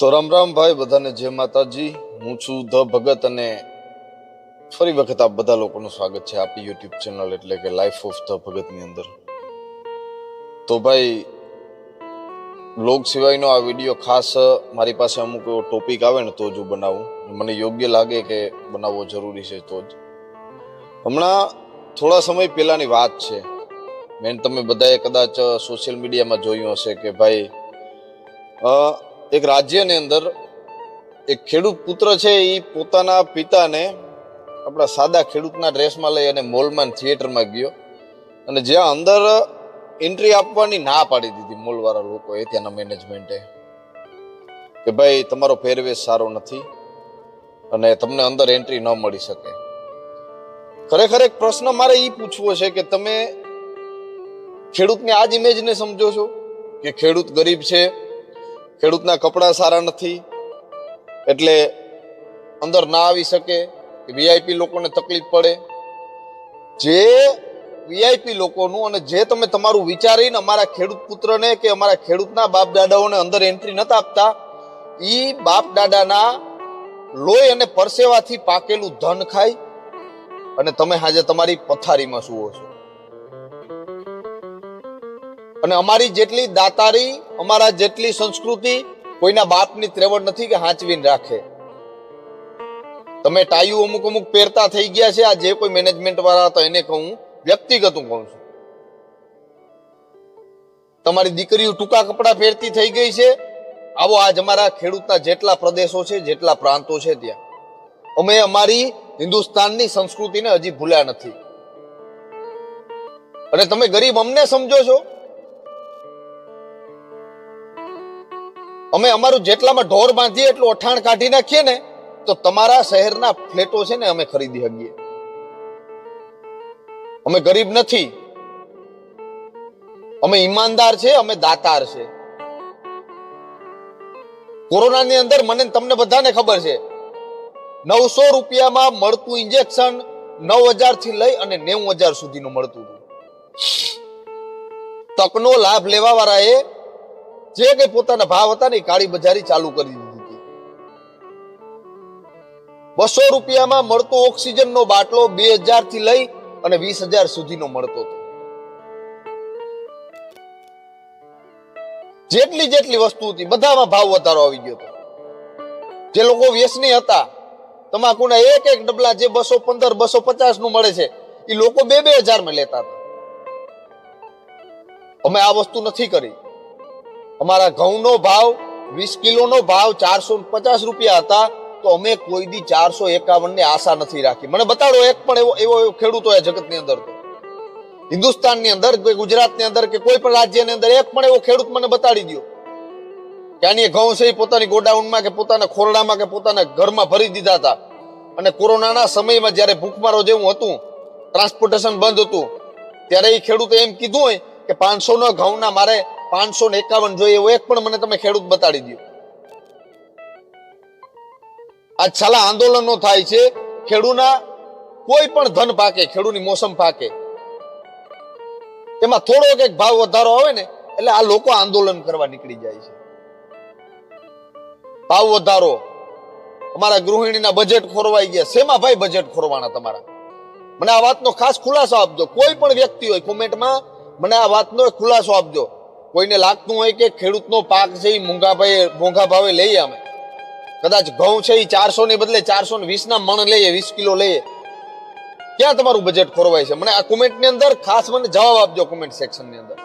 તો રામ રામ ભાઈ, બધાને જય માતાજી. હું છું ધ ભગત અને ફરી વખત આપ બધા લોકોનું સ્વાગત છે આપણી યુટ્યુબ ચેનલ એટલે કે લાઈફ ઓફ ધ ભગતની અંદર. તો ભાઈ, લોક સિવાયનો આ વીડિયો ખાસ, મારી પાસે અમુક એવો ટોપિક આવે ને તો જ હું બનાવું. મને યોગ્ય લાગે કે બનાવવો જરૂરી છે તો જ. હમણાં થોડા સમય પહેલાની વાત છે. મેન તમે બધાએ કદાચ સોશિયલ મીડિયામાં જોયું હશે કે ભાઈ એક રાજ્યની અંદર એક ખેડૂત પુત્ર છે એ પોતાના પિતાને આપણા સાદા ખેડૂતના ડ્રેસમાં લઈ અને મોલમાં થિયેટરમાં ગયો. અને જ્યાં અંદર એન્ટ્રી આપવાની ના પાડી દીધી મોલવાળા લોકોએ ત્યાંના મેનેજમેન્ટે. કે ભાઈ, તમારો પહેરવેશ સારો નથી અને તમને અંદર એન્ટ્રી ન મળી શકે. ખરેખર એક પ્રશ્ન મારે એ પૂછવો છે કે તમે ખેડૂતની આ જ ઇમેજને સમજો છો? કે ખેડૂત ગરીબ છે ખેડૂતના કપડાં સારા નથી, એટલે અંદર ના આવી શકે વીઆઈપી લોકોને તકલીફ પડે. જે વીઆઈપી લોકોનું અને જે તમે તમારું વિચારીને અમારા ખેડૂત પુત્રને કે અમારા ખેડૂતના બાપ દાદાઓને અંદર એન્ટ્રી નથી આપતા એ બાપ દાદાના લોહી અને પરસેવાથી પાકેલું ધન ખાય અને તમે આજે તમારી પથારીમાં સુવો છો. અને અમારી જેટલી દાતારી, અમારા જેટલી સંસ્કૃતિ કોઈના બાપની ત્રેવડ નથી કે હાંચવીને રાખે. તમે ટાયું અમુક અમુક પહેરતા થઈ ગયા છે, આ જે કોઈ મેનેજમેન્ટ વાળા હતા એને કહું, વ્યક્તિગત હું કહું છું. તમારી દીકરીઓ ટૂંકા કપડાં પહેરતી થઈ ગઈ છે, આવો આજ અમારા ખેડૂતના જેટલા પ્રદેશો છે, જેટલા પ્રાંતો છે ત્યાં. અમે અમારી હિન્દુસ્તાનની સંસ્કૃતિને હજી ભૂલ્યા નથી. અને તમે ગરીબ અમને સમજો છો અમે અમારું જેટલામાં ઢોર બાંધીએ એટલું અઠાણ કાઢી નાખીએ ને, તો તમારા શહેરના ફ્લેટો છે ને અમે ખરીદી શકીએ. અમે ગરીબ નથી. અમે ઈમાનદાર છે, અમે દાતાર છે. કોરોનાની અંદર મને તમને બધાને ખબર છે, નવસો રૂપિયામાં મળતું ઇન્જેક્શન નવ હજારથી લઈ અને નેવું હજાર સુધીનું મળતું તકનો લાભ લેવા વાળાએ જે કઈ પોતાના ભાવ હતા ને કાળી બજારી ચાલુ કરી દીધી હતી. બસો રૂપિયામાં મળતો ઓક્સિજન નો બાટલો બે હજારથી લઈ અને વીસ હજાર સુધીનો મળતો હતો. જેટલી જેટલી વસ્તુ હતી, બધામાં ભાવ વધારો આવી ગયો હતો. જે લોકો વ્યસની હતા, તમાકુના એક એક ડબલા જે બસો પંદર, બસો પચાસનું મળે છે, એ લોકો બે બે હજારમાં લેતા હતા. અમે આ વસ્તુ નથી કરી. અમારા ઘઉંનો ભાવ વીસ કિલોનો ભાવ ચારસો પચાસ રૂપિયા હતા, તો અમે કોઈ દી ચારસો એકાવનની આશા નથી રાખી. મને બતાડો એક પણ એવો એવો ખેડૂત હોય જગતની અંદર તો. હિન્દુસ્તાનની અંદર કે ગુજરાતની અંદર કે કોઈ પણ રાજ્યની અંદર એક પણ એવો ખેડૂત મને બતાડી દો કે ઘઉં છે એ પોતાની ગોડાઉનમાં કે પોતાના ખોરડામાં કે પોતાના ઘરમાં ભરી દીધા હતા. અને કોરોનાના સમયમાં જ્યારે ભૂખમારો જેવું હતું, ટ્રાન્સપોર્ટેશન બંધ હતું, ત્યારે એ ખેડૂતે એમ કીધું હોય કે પાંચસો નો ઘઉંના મારે પાંચસો ને એકાવન જોઈએ એવો એક પણ મને તમે ખેડૂત બતાડી દો આ છલા આંદોલનો થાય છે, ખેડૂના કોઈ પણ ધન પાકે, ખેડૂની મોસમ પાકે. એમાં થોડોક એક ભાવ વધારો આવે ને, એટલે આ લોકો આંદોલન કરવા નીકળી જાય છે. ભાવ વધારો. અમારા ગૃહિણીના બજેટ ખોરવાઈ ગયા. શેમાં ભાઈ બજેટ ખોરવાના તમારા? મને આ વાતનો ખાસ ખુલાસો આપજો. કોઈ પણ વ્યક્તિ હોય કોમેન્ટમાં મને આ વાતનો ખુલાસો આપજો. કોઈને લાગતું હોય કે ખેડૂતનો પાક છે એ મોંઘા ભાઈ મોંઘા ભાવે લઈએ અમે. કદાચ ઘઉં છે એ ચારસો ને બદલે ચારસો ને વીસ ના મણ લઈએ, વીસ કિલો લઈએ. ક્યાં તમારું બજેટ ખોરવાય છે? મને આ કોમેન્ટની અંદર ખાસ મને જવાબ આપજો કોમેન્ટ સેક્શનની અંદર.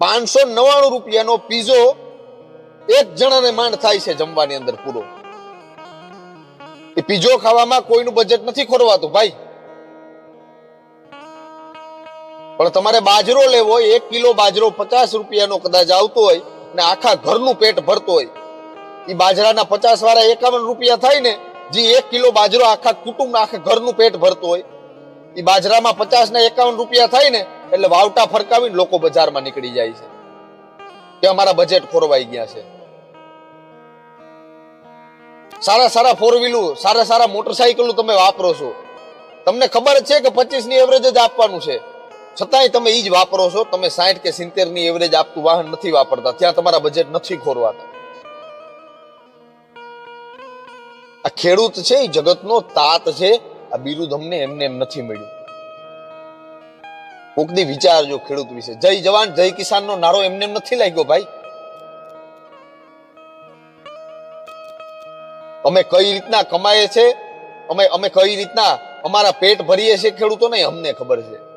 પાંચસો નવ્વાણું રૂપિયાનો પીઝો એક જણાને માંડ થાય છે જમવાની અંદર પૂરો. એ પીઝો ખાવામાં કોઈનું બજેટ નથી ખોરવાતું. ભાઈ પણ તમારે બાજરો લેવો હોય, એક કિલો બાજરો પચાસ રૂપિયાનો કદાચ આવતો હોય ને આખા ઘરનું પેટ ભરતો હોય. એ બાજરાના પચાસ વાળા એકાવન રૂપિયા થાય ને, જે એક કિલો બાજરો આખા કુટુંબ આખા ઘરનું પેટ ભરતો હોય. એ બાજરામાં પચાસ ના એકાવન રૂપિયા થાય ને, એટલે વાવટા ફરકાવીને લોકો બજારમાં નીકળી જાય છે. કે અમારા બજેટ ખોરવાઈ ગયા છે. સારા સારા ફોર વ્હીલું સારા સારા મોટરસાયકલો તમે વાપરો છો. તમને ખબર છે કે પચીસની એવરેજ જ આપવાનું છે? છતાંય તમે એ જ વાપરો છો, તમે સાઠ કે સિત્તેરની એવરેજ આપતું વાહન નથી વાપરતા, ત્યાં તમારા બજેટ નથી ખોરવાતા. આ ખેડૂત છે એ જગતનો તાત છે, આ બિરુદ અમને એમને એમ નથી મળ્યું. કોકદી વિચારજો ખેડૂત વિશે. જય જવાન, જય કિસાન નો નારો એમને એમ નથી લાગ્યો ભાઈ. અમે કઈ રીતના કમાઈએ છે? અમે અમે કઈ રીતના અમારા પેટ ભરીએ છીએ નહીં અમને ખબર છે.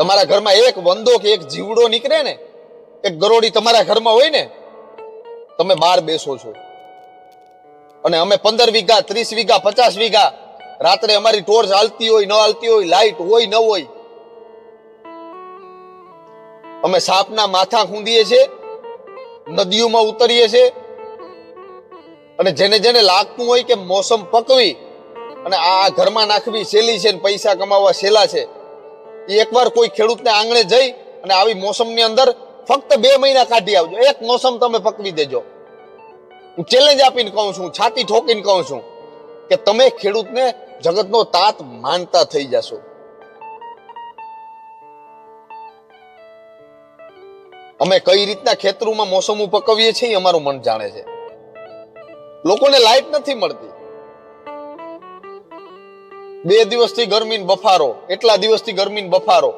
તમારા ઘરમાં એક વંદો કે એક જીવડો નીકળે ને, એક ગરોડી તમારા ઘરમાં હોય ને, તમે બહાર બેસો છો. અને અમે પંદર વીઘા, ત્રીસ વીઘા, પચાસ વીઘા, રાત્રે અમારી ટોર્ચ હાલતી હોય, ન હાલતી હોય લાઈટ હોય, ન હોય, અમે સાપના માથા ખૂંદીએ છીએ, નદીઓમાં ઉતરીએ છીએ, અને જેને જેને લાગતું હોય કે મોસમ પકવી, અને આ ઘરમાં નાખવી સહેલી છે ને પૈસા કમાવા સહેલા છે એ એકવાર કોઈ ખેડૂતને આંગણે જઈ અને આવી મોસમની અંદર ફક્ત બે મહિના કાઢી આવજો. એક મોસમ તમે પકવી દેજો. હું ચેલેન્જ આપીને કહું છું છાતી ઠોકીને કહું છું કે તમે ખેડૂતને જગતનો તાત માનતા થઈ જશો. અમે કઈ રીતના ખેતરોમાં મોસમો પકવીએ છીએ અમારું મન જાણે છે. લોકોને લાઈટ નથી મળતી. બે દિવસથી ગરમીન બફારો, એટલા દિવસથી ગરમીન બફારો.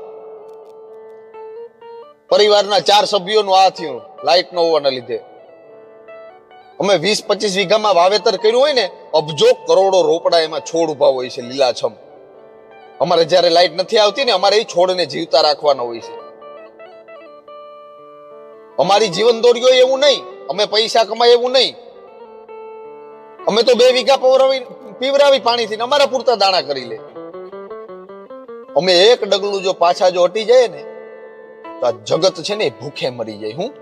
પરિવારના ચાર સભ્યોનું આ થયું, લાઈટ ન હોવાના લીધે. અમે વીસ પચીસ વીઘામાં વાવેતર કર્યું હોય ને, અબજો કરોડો રોપડા એમાં છોડ ઊભા હોય છે, લીલાછમ. અમારે જ્યારે લાઈટ નથી આવતી ને, અમારે એ છોડને જીવતા રાખવાના હોય છે. અમારી જીવન દોર્યો એવું નહીં, અમે પૈસા કમાય એવું નહીં. અમે તો બે વીઘા પવરાવી પીવરાવી પાણીથી અમારા પૂરતા દાણા કરી લે. અમે એક ડગલું જો પાછા જો હટી જાય ને, તો આ જગત છે ને એ ભૂખે મરી જાય, હું?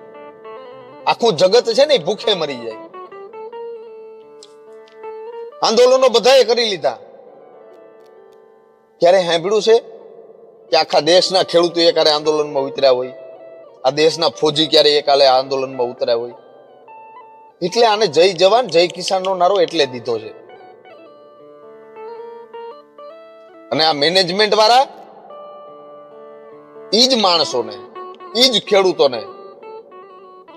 આખું જગત છે ને ભૂખે મરી જાય. આંદોલનો બધાએ કરી લીધા. ક્યારે સાંભળ્યું છે કે આખા દેશના ખેડૂતો એકારે આંદોલનમાં ઉતર્યા હોય? આ દેશના ફોજી ક્યારે એકાલે આંદોલનમાં ઉતર્યા હોય? એટલે આને જય જવાન, જય કિસાનનો નારો એટલે દીધો છે. અને આ મેનેજમેન્ટ વાળા ઈ જ માણસોને ઈ જ ખેડૂતોને,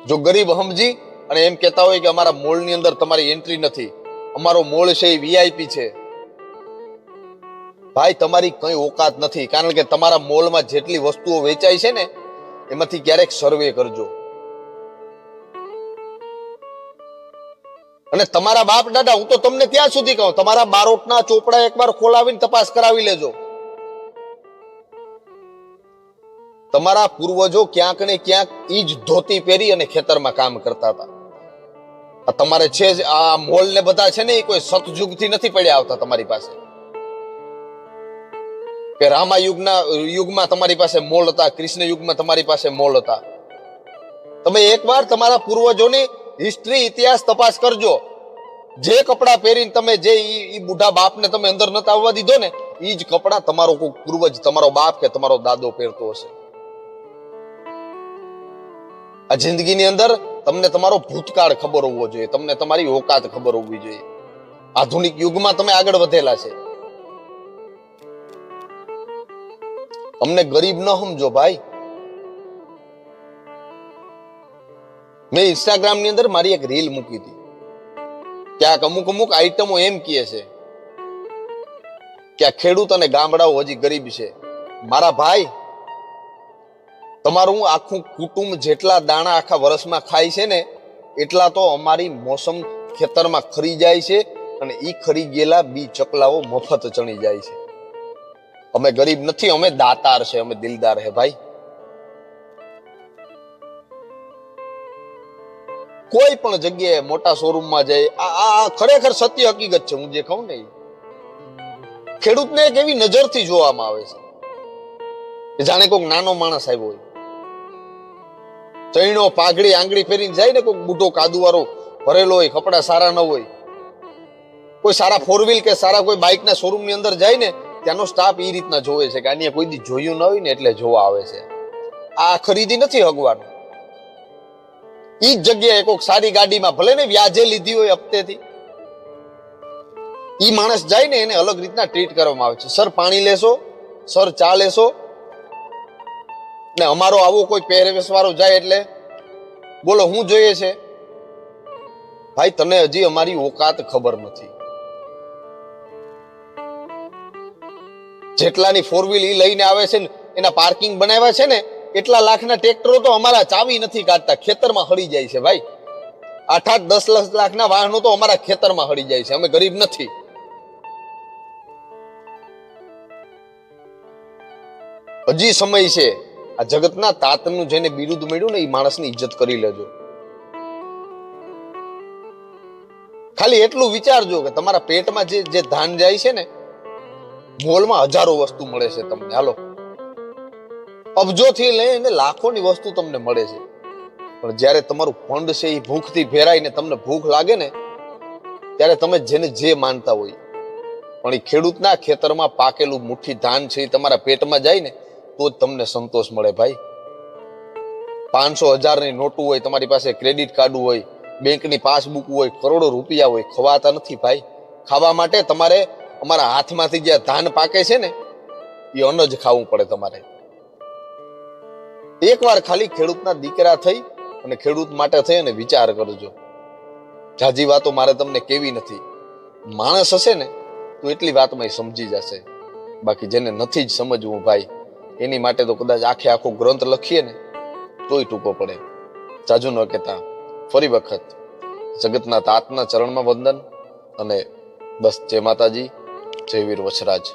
જો ગરીબ હમજી અને એમ કહેતા હોય કે અમારા મોલની અંદર તમારી એન્ટ્રી નથી, અમારો મોલ છે એ વીઆઈપી છે. ભાઈ, તમારી કઈ ઓકાત નથી, કારણ કે તમારા મોલમાં જેટલી વસ્તુઓ વેચાય છે ને, એમાંથી ક્યારેક સર્વે કરજો. અને તમારા બાપ દાદા, હું તો તમને ત્યાં સુધી કહું, તમારા બારોટના ચોપડા એકવાર ખોલાવીને તપાસ કરાવી લેજો. તમારા પૂર્વજો ક્યાંક ને ક્યાંક ઈ જ ધોતી પહેરી અને ખેતરમાં કામ કરતા હતા. તમારે છે જ, આ મોલ ને બધા છે ને એ કોઈ સતયુગથી નથી પડ્યા આવતા તમારી પાસે. કે રામા યુગના યુગમાં તમારી પાસે મોલ હતા કૃષ્ણ યુગમાં તમારી પાસે મોલ હતા. તમે એકવાર તમારા પૂર્વજોની હિસ્ટ્રી, ઇતિહાસ તપાસ કરજો. જે કપડાં પહેરીને તમે જે ઈ બુઢા બાપને તમે અંદર નતા આવવા દીધો ને એ જ કપડા તમારો કોઈ પૂર્વજ, તમારો બાપ કે તમારો દાદો પહેરતો હશે. આ જિંદગીની અંદર તમને તમારો ભૂતકાળ ખબર હોવો જોઈએ. તમને તમારી ઓકાત ખબર હોવી જોઈએ. આધુનિક યુગમાં તમે આગળ વધેલા છે. અમને ગરીબ ન સમજો ભાઈ. મેં ઇન્સ્ટાગ્રામની અંદર મારી એક રીલ મૂકી હતી. ક્યાંક અમુક અમુક આઈટમો એમ કહે છે કે આ ખેડૂત અને ગામડાઓ હજી ગરીબ છે. મારા ભાઈ, તમારું આખું કુટુંબ જેટલા દાણા આખા વર્ષમાં ખાય છે ને, એટલા તો અમારી મોસમ ખેતરમાં ખરી જાય છે અને એ ખરી ગયેલા બી ચકલાઓ મફત ચણી જાય છે. અમે ગરીબ નથી, અમે દાતાર છે, અમે દિલદાર હે ભાઈ. કોઈ પણ જગ્યાએ મોટા શોરૂમમાં જાય, આ ખરેખર સત્ય હકીકત છે, હું જે કહું ને ખેડૂતને એક એવી નજરથી જોવામાં આવે છે જાણે કોઈક નાનો માણસ આવ્યો હોય. ચૈણો, પાઘડી, આંગળી ફેરીને જાય ને કોઈક બુઢો કાદુવાળો ભરેલો હોય, કપડા સારા ન હોય. કોઈ સારા ફોર વ્હીલ કે સારા કોઈ બાઇકના શોરૂમની અંદર જાય ને, ત્યાંનો સ્ટાફ એ રીતના જોવે છે કે આની કોઈ દી જોયું ન હોય ને એટલે જોવા આવે છે. આ ખરીદી નથી હગવાનું. ઈ જ જગ્યાએ કોઈક સારી ગાડીમાં ભલે ને વ્યાજે લીધી હોય હપ્તેથી. ઈ માણસ જાય ને એને અલગ રીતના ટ્રીટ કરવામાં આવે છે. સર, પાણી લેશો? સર, ચા લેશો? ને અમારો આવો કોઈ પહેરવેશ વાળો જાય એટલે? બોલો, હું જોઈએ છે? ભાઈ, તને હજી અમારી ઓકાત ખબર નથી. જેટલાની ફોર વ્હીલ ઈ લઈને આવે છે ને, એના પાર્કિંગ બનાવ્યા છે ને એટલા લાખના ટ્રેક્ટરો તો અમારા ચાવી નથી કાઢતા, ખેતરમાં હળી જાય છે ભાઈ. આઠ આઠ દસ દસ લાખના વાહનો તો અમારા ખેતરમાં હળી જાય છે, અમે ગરીબ નથી. હજી સમય છે, આ જગતના તાતનું જેને બિરુદ મળ્યું ને એ માણસની ઇજ્જત કરી લેજો. ખાલી એટલું વિચારજો કે તમારા પેટમાં જે જે ધાન જાય છે ને, મોલમાં હજારો વસ્તુ મળે છે તમને. હાલો. અબજોથી લઈને લાખોની વસ્તુ તમને મળે છે. પણ જ્યારે તમારું ફંડ છે એ ભૂખથી ભેરાઈને તમને ભૂખ લાગે ને, ત્યારે તમે જેને જે માનતા હોય. પણ એ ખેડૂતના ખેતરમાં પાકેલું મુઠ્ઠી ધાન છે એ તમારા પેટમાં જાય ને, તો જ તમને સંતોષ મળે ભાઈ. પાંચસો હજારની નોટું હોય, તમારી પાસે ક્રેડિટ કાર્ડ હોય, બેંકની પાસબુક હોય, કરોડો રૂપિયા હોય, ખવાતા નથી ભાઈ. ખાવા માટે તમારે અમારા હાથમાંથી જે ધાન પાકે છે ને, એ અન્ન જ ખાવું પડે તમારે. એકવાર ખાલી ખેડૂતના દીકરા થઈ અને ખેડૂત માટે થઈ અને વિચાર કરજો. જાજી વાતો મારે તમને કેવી નથી. માણસ હશે ને, તો એટલી વાતમાં એ સમજી જશે. બાકી જેને નથી જ સમજવું ભાઈ, એની માટે તો કદાચ આખે આખો ગ્રંથ લખીએ ને, તોય ટૂંકો પડે. જાજુ ન કહેતા. ફરી વખત જગતના તાતના ચરણમાં વંદન અને બસ જય માતાજી, જય વીર વછરાજ